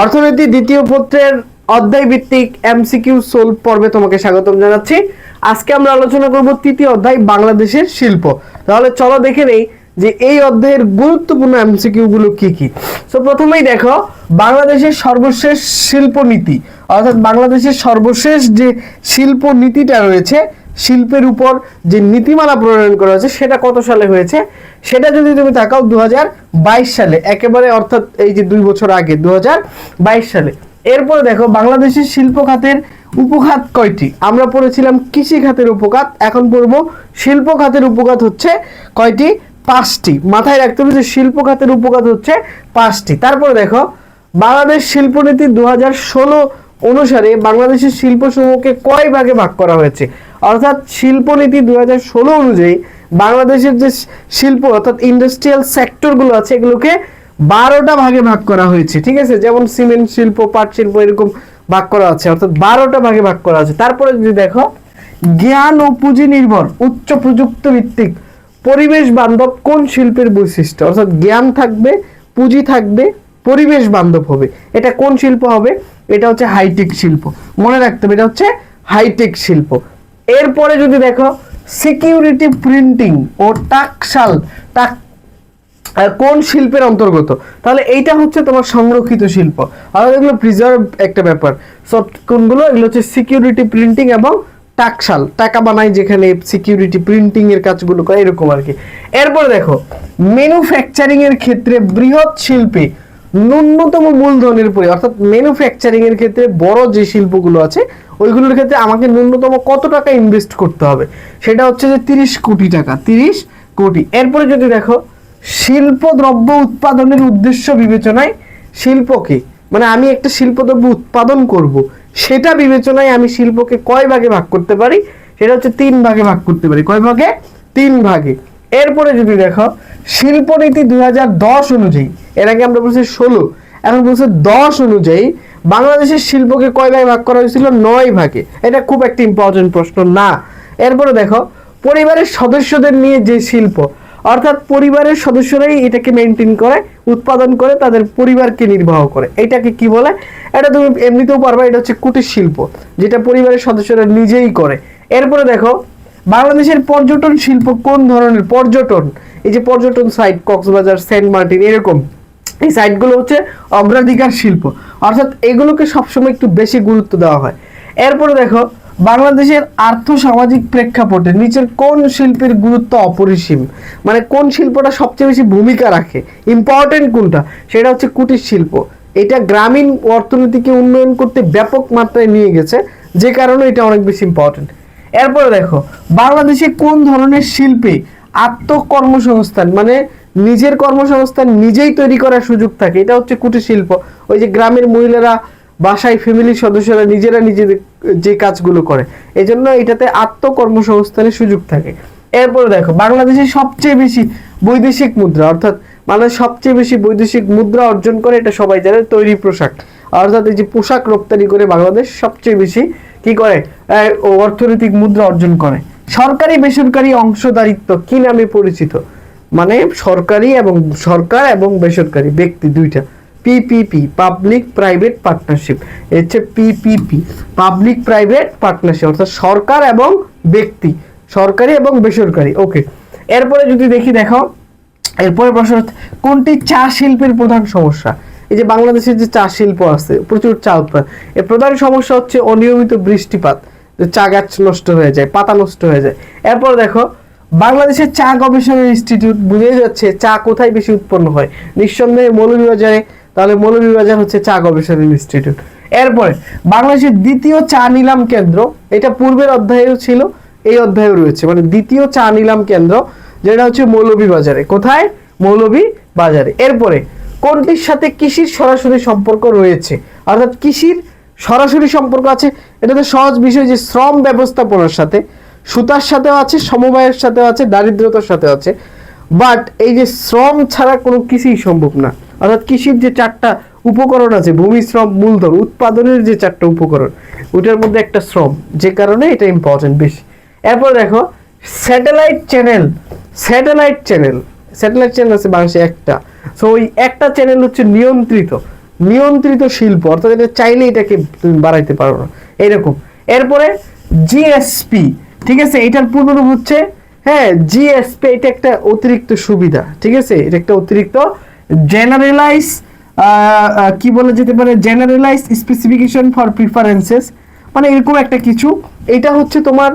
অর্থনীতি দ্বিতীয় পত্রের অধ্যায় ভিত্তিক এমসিকিউ সোলভ পর্বে তোমাকে স্বাগতম জানাচ্ছি। আজকে আমরা আলোচনা করব তৃতীয় অধ্যায়, বাংলাদেশের শিল্প। তাহলে চলো দেখে নেই যে এই অধ্যায়ের গুরুত্বপূর্ণ এমসিকিউ গুলো কি কি। তো প্রথমেই দেখো, বাংলাদেশের সর্বশেষ শিল্প নীতি অর্থাৎ বাংলাদেশের সর্বশেষ যে শিল্প নীতিটা রয়েছে শিল্পের উপর যে নীতিমালা প্রণয়ন করা হয়েছে, সেটা কত সালে হয়েছে? সেটা যদি তুমি তাকাও দু হাজার বাইশ সালে, একেবারে অর্থাৎ এই যে দুই বছর আগে দু হাজার বাইশ সালে। এরপরে দেখো, বাংলাদেশের শিল্প খাতের উপখাত কয়টি? আমরা পড়েছিলাম কৃষি খাতের উপখাত, এখন পড়ব শিল্প খাতের উপখাত হচ্ছে কয়টি? পাঁচটি। মাথায় রাখতে হবে যে শিল্প খাতের উপখাত হচ্ছে পাঁচটি। তারপরে দেখো, বাংলাদেশ শিল্পনীতি দু হাজার ষোলো অনুসারে বাংলাদেশের শিল্পসমূহকে কয় ভাগে ভাগ করা হয়েছে? অর্থাৎ শিল্পনীতি দু হাজার ষোলো অনুযায়ী বাংলাদেশের যে শিল্প, অর্থাৎ ইন্ডাস্ট্রিয়াল সেক্টরগুলো আছে, এগুলোকে বারোটা ভাগে ভাগ করা হয়েছে, ঠিক আছে? যেমন সিমেন্ট শিল্প, পাট শিল্প এরকম ভাগ করা আছে, অর্থাৎ বারোটা ভাগে ভাগ করা আছে। তারপরে যদি দেখো, জ্ঞান ও পুঁজি নির্ভর, উচ্চ প্রযুক্তি ভিত্তিক পরিবেশ বান্ধব কোন শিল্পের বৈশিষ্ট্য? অর্থাৎ জ্ঞান থাকবে, পুঁজি থাকবে পরিবেশ বান্ধব হবে। এটা কোন শিল্প হবে? এটা হচ্ছে হাইটেক শিল্প। মনে রাখতে হবে এটা হচ্ছে হাইটেক শিল্প। এরপরে যদি দেখো সিকিউরিটি প্রিন্টিং ও টাকশাল টাক কোন শিল্পের অন্তর্গত? তাহলে এইটা হচ্ছে তোমার সংরক্ষিত শিল্প। আর এগুলো প্রিজার্ভ একটা ব্যাপার। সব কোনগুলো? এগুলো হচ্ছে সিকিউরিটি প্রিন্টিং এবং টাকশাল টাকা বানাই যেখানে সিকিউরিটি প্রিন্টিং এর কাজগুলো করে, এরকম আর কি। এরপরে দেখো ম্যানুফ্যাকচারিং এর ক্ষেত্রে বৃহৎ শিল্পে ন্যূনতম মূলধনের পরে অর্থাৎ ম্যানুফ্যাকচারিং এর ক্ষেত্রে বড় যে শিল্পগুলো আছে, ওইগুলোর ক্ষেত্রে আমাকে ন্যূনতম কত টাকা ইনভেস্ট করতে হবে? সেটা হচ্ছে যে তিরিশ কোটি টাকা, তিরিশ কোটি। এরপরে যদি দেখো শিল্প দ্রব্য উৎপাদনের উদ্দেশ্য বিবেচনায় শিল্পকে মানে আমি একটা শিল্প দ্রব্য উৎপাদন করব, সেটা বিবেচনায় আমি শিল্পকে কয় ভাগে ভাগ করতে পারি? সেটা হচ্ছে তিন ভাগে ভাগ করতে পারি। কয় ভাগে? তিন ভাগে। এরপরে যদি দেখো, শিল্পনীতি দুই হাজার দশ অনুযায়ী, এর আগে আমরা বলছি ষোলো, এখন বলছে দশ অনুযায়ী বাংলাদেশের শিল্পকে কয় ভাগে ভাগ করা হয়েছিল? নয় ভাগে। এটা খুব একটা ইম্পর্টেন্ট প্রশ্ন না। এরপরে দেখো, পরিবারের সদস্যদের নিয়ে যে শিল্প, অর্থাৎ পরিবারের সদস্যরাই এটাকে মেনটেন করে, উৎপাদন করে, তাদের পরিবারকে নির্বাহ করে। এটাকে কি বলে? এটা তুমি এমনিতেও পারবা, এটা হচ্ছে কুটির শিল্প, যেটা পরিবারের সদস্যরা নিজেই করে। এরপরে দেখো বাংলাদেশের পর্যটন শিল্প কোন ধরনের পর্যটন? এই যে পর্যটন সাইট কক্সবাজার, সেন্ট মার্টিন, এরকম। এই সাইটগুলো হচ্ছে অগ্রাধিকার শিল্প। অর্থাৎ এগুলোকে সবসময় একটু বেশি গুরুত্ব দেওয়া হয়। এরপরে দেখো, বাংলাদেশের আর্থ সামাজিক প্রেক্ষাপটে নিচের কোন শিল্পের গুরুত্ব অপরিসীম? মানে কোন শিল্পটা সবচেয়ে বেশি ভূমিকা রাখে? ইম্পর্টেন্ট কোনটা? সেটা হচ্ছে কুটির শিল্প। এটা গ্রামীণ অর্থনীতিকে উন্নয়ন করতে ব্যাপক মাত্রায় নিয়ে গেছে, যে কারণে এটা অনেক বেশি ইম্পর্টেন্ট এরপরে দেখো, বাংলাদেশে কোন ধরনের শিল্পে আত্মকর্মসংস্থান মানে নিজের কর্মসংস্থান নিজেই তৈরি করার সুযোগ থাকে? এটা হচ্ছে কুটির শিল্প। ওই যে গ্রামের মহিলারা বাসায় ফ্যামিলির সদস্যরা নিজেরা নিজেদের যে কাজগুলো করে এই জন্য এটাতে আত্মকর্মসংস্থানের সুযোগ থাকে। এরপরে দেখো, বাংলাদেশে সবচেয়ে বেশি বৈদেশিক মুদ্রা, অর্থাৎ বাংলাদেশ সবচেয়ে বেশি বৈদেশিক মুদ্রা অর্জন করে এটা সবাই জানে, তৈরি পোশাক। অর্থাৎ এই যে পোশাক রপ্তানি করে বাংলাদেশ সবচেয়ে বেশি কি করে? অর্থনৈতিক মুদ্রা অর্জন করে। সরকারি বেসরকারি অংশদারিত্ব কি নামে পরিচিত? মানে সরকারি এবং সরকার এবং বেসরকারি ব্যক্তি দুইটা। পিপিপি পাবলিক প্রাইভেট পার্টনারশিপ হচ্ছে পিপিপি পাবলিক প্রাইভেট পার্টনারশিপ অর্থাৎ সরকার এবং ব্যক্তি, সরকারি এবং বেসরকারি। ওকে, এরপরে যদি দেখি, দেখো, এরপরে প্রশ্ন কোনটি চা শিল্পের প্রধান সমস্যা? এই যে বাংলাদেশের যে চা শিল্প আছে, প্রচুর চা উৎপাদন। এর প্রধান সমস্যা হচ্ছে অনিয়মিত বৃষ্টিপাত চা গাছ নষ্ট হয়ে যায়, পাতা নষ্ট হয়ে যায়। এরপর দেখো, বাংলাদেশের চা গবেষণা ইনস্টিটিউট বুঝে যাচ্ছে চা কোথায় বেশি উৎপন্ন হয়। নিঃসন্দেহে মৌলভীবাজারে, তাহলে মৌলভীবাজার হচ্ছে চা গবেষণা ইনস্টিটিউট। এরপরে, বাংলাদেশের দ্বিতীয় চা নিলাম কেন্দ্র, এটা পূর্বের অধ্যায়েও ছিল, এই অধ্যায়েও রয়েছে। মানে দ্বিতীয় চা নিলাম কেন্দ্র, যেটা হচ্ছে মৌলভীবাজারে। কোথায়? মৌলভীবাজারে। এরপরে কোনটির সাথে কৃষির সরাসরি সম্পর্ক রয়েছে? অর্থাৎ কৃষির সরাসরি সম্পর্ক আছে এটা তো সহজ বিষয় যে শ্রম ব্যবস্থাপনার সাথে, সুতার সাথেও আছে, সমবায়ের সাথেও আছে, দারিদ্রতার সাথে আছে। বাট এই যে শ্রম ছাড়া কোনো কৃষিই সম্ভব না। অর্থাৎ কৃষির যে চারটা উপকরণ আছে, ভূমি শ্রম, মূলধন, উৎপাদনের যে চারটা উপকরণ, ওইটার মধ্যে একটা শ্রম, যে কারণে এটা ইম্পর্টেন্ট বেশি। এরপর দেখো satellite channel satellite channel satellite channel আছে বাংলাদেশে একটা। সো ওই একটা চ্যানেল হচ্ছে নিয়ন্ত্রিত। নিয়ন্ত্রিত শিল্প, অর্থাৎ এটা চাইলে এটাকে তুমি বাড়াইতে পারো না। এরকম এরপরে জিএসপি ঠিক আছে? এটার পূর্ণরূপ হচ্ছে হ্যাঁ জিএসপি এটা একটা অতিরিক্ত সুবিধা, ঠিক আছে? এটা একটা অতিরিক্ত জেনারেলাইজ কি বলা যেতে পারে? জেনারেলাইজ স্পেসিফিকেশন ফর প্রিফারেন্সেস মানে এরকম একটা কিছু। এটা হচ্ছে তোমার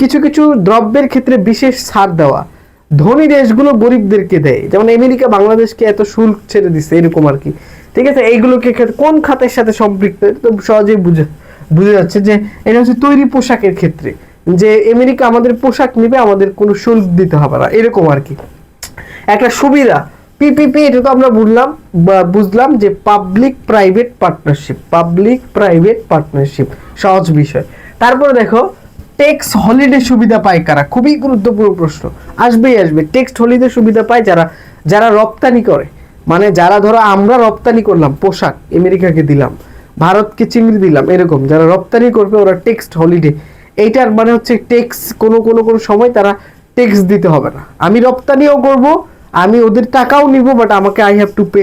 কিছু কিছু দ্রব্যের ক্ষেত্রে বিশেষ ছাড় দেওয়া। ধনী দেশগুলো গরিবদেরকে দেয়। যেমন আমেরিকা, বাংলাদেশকে এত শুল্ক ছেড়ে দিচ্ছে এরকম আর কি। ঠিক আছে? এইগুলোকে কোন খাতের সাথে সম্পৃক্ত? তো সহজেই বুঝে বুঝে যাচ্ছে যে এটা হচ্ছে তৈরি পোশাকের ক্ষেত্রে। যে আমেরিকা আমাদের পোশাক নিবে, আমাদের কোনো শুল্ক দিতে হবে না, এরকম আর কি। একটা সুবিধা পিপিপি এটা তো আমরা বুঝলাম বুঝলাম যে public private partnership public private partnership সহজ বিষয়। তারপরে দেখো টেক্স হলিডে সুবিধা পায় কারা? খুবই গুরুত্বপূর্ণ প্রশ্ন। আসবেই আসবে। টেক্সট হলিডে সুবিধা পায় যারা যারা রপ্তানি করে। মানে যারা ধরো আমরা রপ্তানি করলাম, পোশাক আমেরিকাকে দিলাম, ভারতকে চিংড়ি দিলাম, এরকম। যারা রপ্তানি করবে ওরা টেক্সট হলিডে এইটার মানে হচ্ছে টেক্স কোনো কোনো কোনো সময় তারা টেক্স দিতে হবে না। আমি রপ্তানিও করব, আমি ওদের টাকাও নিব বাট আমাকে I have to pay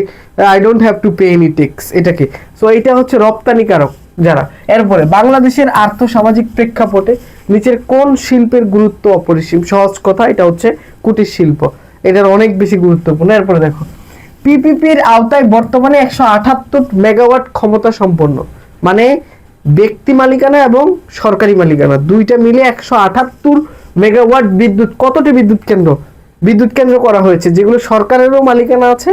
I don't have to pay any tax এটাকে। সো এটা হচ্ছে রপ্তানিকারক যারা। এরপরে, বাংলাদেশের আর্থ সামাজিক প্রেক্ষাপটে নিচের কোন শিল্পের গুরুত্ব অপরিসীম? সহজ কথা, এটা হচ্ছে কুটির শিল্প। এটার অনেক বেশি গুরুত্বপূর্ণ। এরপরে দেখো পিপিপির আওতায় বর্তমানে একশো আঠাত্তর মেগাওয়াট ক্ষমতা সম্পন্ন। মানে ব্যক্তি মালিকানা এবং সরকারি মালিকানা, দুইটা মিলে একশো আঠাত্তর মেগাওয়াট বিদ্যুৎ। কতটি বিদ্যুৎ কেন্দ্র? বিদ্যুৎ কেন্দ্র করা হয়েছে, যেগুলো সরকারেরও মালিকানা আছে,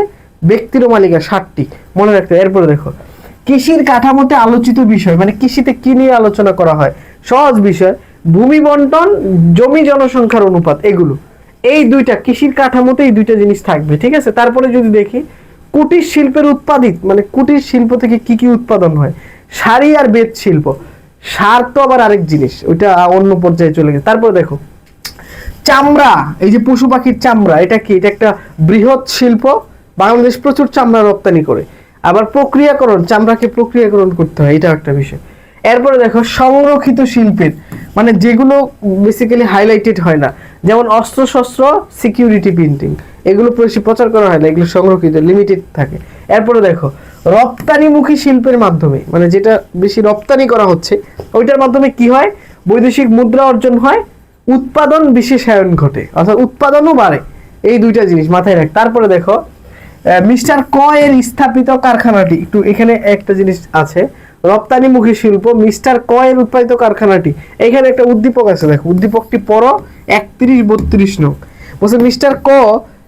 ব্যক্তিরও মালিকানা, ষাটটি। মনে রাখতে এরপরে দেখো, কৃষির কাঠামোতে আলোচিত বিষয় মানে কৃষিতে কি নিয়ে আলোচনা করা হয়? সহজ বিষয় ভূমি বন্টন, জমি জনসংখ্যার অনুপাত, এগুলো। এই দুইটা কৃষির কাঠামোতে এই দুইটা জিনিস থাকবে, ঠিক আছে? তারপরে যদি দেখি, কুটির শিল্পের উৎপাদিত মানে কুটির শিল্প থেকে কি কি উৎপাদন হয়? শাড়ি আর বেত শিল্প। সার তো আবার আরেক জিনিস, ওইটা অন্য পর্যায়ে চলে গেছে। তারপরে দেখো, চামড়া, এই যে পশু পাখির চামড়া, এটা কি? এটা একটা বৃহৎ শিল্প, বাংলাদেশ প্রচুর চামড়া রপ্তানি করে। আবার প্রক্রিয়াকরণ, চামড়াকে প্রক্রিয়াকরণ করতে হয় এটা একটা বিষয়। এরপরে দেখো, সংরক্ষিত শিল্পের মানে যেগুলো বেসিক্যালি হাইলাইটেড হয় না। যেমন অস্ত্র শস্ত্র সিকিউরিটি প্রিন্টিং এগুলো বেশি প্রচার করা হয় না, এগুলো সংরক্ষিত লিমিটেড থাকে। এরপরে দেখো, রপ্তানিমুখী শিল্পের মাধ্যমে মানে যেটা বেশি রপ্তানি করা হচ্ছে, ওইটার মাধ্যমে কি হয়? বৈদেশিক মুদ্রা অর্জন হয়, উৎপাদন বিশেষায়ন ঘটে, অর্থাৎ উৎপাদনও বাড়ে। এই দুইটা জিনিস মাথায় রাখ। তারপরে দেখো মিস্টার ক এর স্থাপিত কারখানাটি, একটু এখানে একটা জিনিস আছে রপ্তানিমুখী শিল্প মিস্টার ক এর উৎপাদিত কারখানাটি। এখানে একটা উদ্দীপক আছে, দেখো। উদ্দীপকটি পড়ো একত্রিশ বত্রিশ নং। বলছে, মিস্টার ক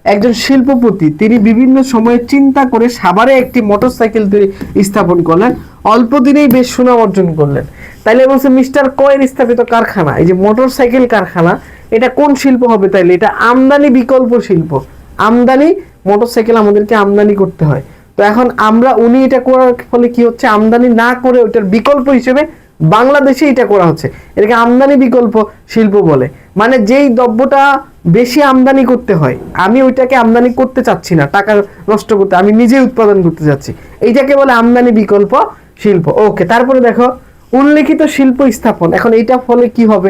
একজন শিল্পপতি, তিনি বিভিন্ন সময়ে চিন্তা করে সাভারে একটি মোটরসাইকেল তৈরি স্থাপন করলেন, অল্প দিনেই বেশ সুনাম অর্জন করলেন। তাইলে বলছে, মিস্টার ক এর স্থাপিত কারখানা, এই যে মোটরসাইকেল কারখানা, এটা কোন শিল্প হবে তাইলে? এটা আমদানি বিকল্প শিল্প। আমদানি, মোটরসাইকেল আমাদেরকে আমদানি করতে হয়। তো এখন আমরা, উনি এটা করার ফলে কি হচ্ছে? আমদানি না করে ওইটার বিকল্প হিসেবে বাংলাদেশে এটা করা হচ্ছে। এটাকে আমদানি বিকল্প শিল্প বলে। মানে যেই দ্রব্যটা বেশি আমদানি করতে হয়, আমি ওইটাকে আমদানি করতে চাচ্ছি না, টাকা নষ্ট করতে, আমি নিজেই উৎপাদন করতে চাচ্ছি। এইটাকে বলে আমদানি বিকল্প শিল্প। ওকে, তারপরে দেখো, উল্লেখিত শিল্প স্থাপন। এখন এইটা ফলে কি হবে?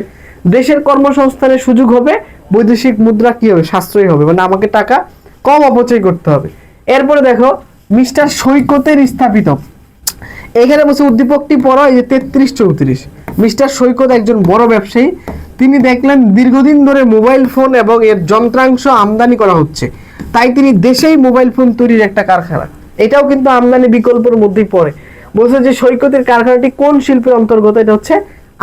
দেশের কর্মসংস্থানের সুযোগ হবে, বৈদেশিক মুদ্রা কি হবে? সাশ্রয়ী হবে। মানে আমাকে টাকা কম অপচয় করতে হবে। এরপরে দেখো মিস্টার সৈকতের স্থাপিত। এখানে বলছে উদ্দীপকটি পড়া, এই যে তেত্রিশ চৌত্রিশ। মিস্টার সৈকত একজন বড় ব্যবসায়ী। তিনি দেখলেন দীর্ঘদিন ধরে মোবাইল ফোন এবং এর যন্ত্রাংশ আমদানি করা হচ্ছে। তাই তিনি দেশেই মোবাইল ফোন তৈরির একটা কারখানা। এটাও কিন্তু আমদানি বিকল্পের মধ্যেই পড়ে। বলছে যে সৈকতের কারখানাটি কোন শিল্পের অন্তর্গত? এটা হচ্ছে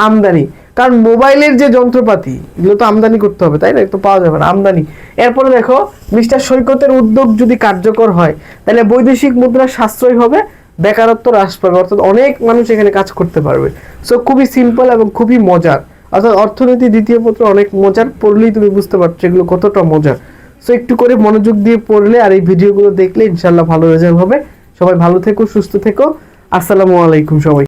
আমদানি। কারণ মোবাইলের যে যন্ত্রপাতি, এগুলো তো আমদানি করতে হবে, তাই না? তো পাওয়া যাবে না, আমদানি। এরপরে দেখো, মিস্টার সৈকতের উদ্যোগ যদি কার্যকর হয়, তাহলে বৈদেশিক মুদ্রা সাশ্রয় হবে, বেকারত্ব হ্রাস পাবে। অর্থাৎ অনেক মানুষ এখানে কাজ করতে পারবে। সো খুবই সিম্পল এবং খুবই মজার। অর্থাৎ অর্থনীতি দ্বিতীয় পত্র অনেক মজার, পড়লেই তুমি বুঝতে পারছ এগুলো কতটা মজার। সো একটু করে মনোযোগ দিয়ে পড়লে আর এই ভিডিওগুলো দেখলে ইনশাল্লাহ ভালো রেজাল্ট হবে। সবাই ভালো থেকো, সুস্থ থেকো। আসসালামু আলাইকুম সবাই।